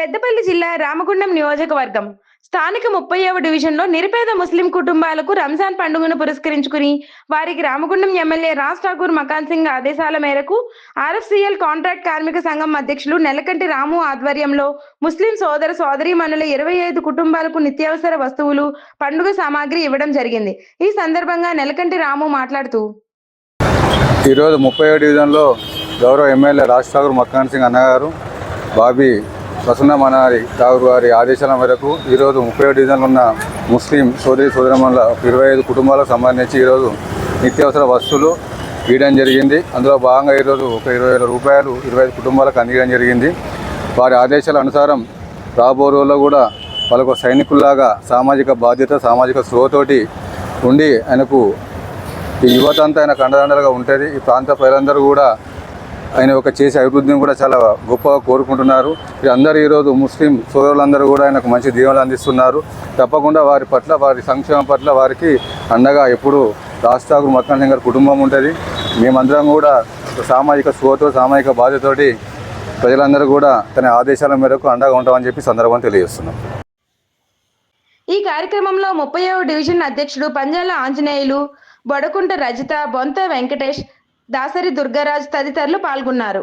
పెద్దపల్లి జిల్లా రామగుండం నియోజకవర్గం. స్థానిక ముప్పైవ డివిజన్లో నిరుపేద ముస్లిం కుటుంబాలకు రంజాన్ పండుగను పురస్కరించుకుని వారికి రామగుండం ఎమ్మెల్యే రాజ్ ఠాకూర్ మకాన్ సింగ్ ఆదేశాల మేరకు ఆర్ఎఫ్సిఎల్ కాంట్రాక్ట్ కార్మిక సంఘం అధ్యక్షులు నెలకంటి రాము ఆధ్వర్యంలో ముస్లిం సోదర సోదరీమణుల ఇరవై ఐదు కుటుంబాలకు నిత్యావసర వస్తువులు పండుగ సామాగ్రి ఇవ్వడం జరిగింది. ఈ సందర్భంగా నెలకంటి రాము మాట్లాడుతూ ఈరోజు ముప్పై డివిజన్లో గౌరవ ఎమ్మెల్యే రాజ్ ఠాకూర్ మక్కాన్ సింగ్ అన్నగారు బాబీ వసున్న మనారి ఠాగూర్ గారి ఆదేశాల మేరకు ఈరోజు ముప్పై డివిజన్లో ఉన్న ముస్లిం సోదరి సోదరమణుల ఇరవై ఐదు కుటుంబాలకు సంబంధించి ఈరోజు నిత్యావసర వస్తువులు ఇవ్వడం జరిగింది. అందులో భాగంగా ఈరోజు ఒక ఇరవై వేల రూపాయలు ఇరవై ఐదు కుటుంబాలకు అందించడం జరిగింది. వారి ఆదేశాల అనుసారం రాబో రోజుల్లో కూడా వాళ్ళకు సైనికుల్లాగా సామాజిక బాధ్యత సామాజిక స్రోతోటి ఉండి ఆయనకు ఈ యువత అంతా ఆయన కండదండలుగా ఉంటుంది. ఈ ప్రాంత ప్రజలందరూ కూడా ఆయన ఒక చేసే అభివృద్ధిని కూడా చాలా గొప్పగా కోరుకుంటున్నారు. అందరూ ఈరోజు ముస్లిం సోదరులందరూ కూడా ఆయనకు మంచి దీవెనలు అందిస్తున్నారు. తప్పకుండా వారి పట్ల వారి సంక్షేమం పట్ల వారికి అండగా ఎప్పుడు రాజ్ మక్కన్ సింగ్ గారి కుటుంబం ఉంటుంది. మేమందరం కూడా సామాజిక స్పృహతో సామాజిక బాధ్యతతోటి ప్రజలందరూ కూడా తన ఆదేశాల మేరకు అండగా ఉంటామని చెప్పి సందర్భం తెలియజేస్తున్నాం. ఈ కార్యక్రమంలో ముప్పైవ డివిజన్ అధ్యక్షుడు పంజాల ఆంజనేయులు బొడకుంట రజిత బొంత వెంకటేష్ దాసరి దుర్గరాజ్ తదితరులు పాల్గొన్నారు.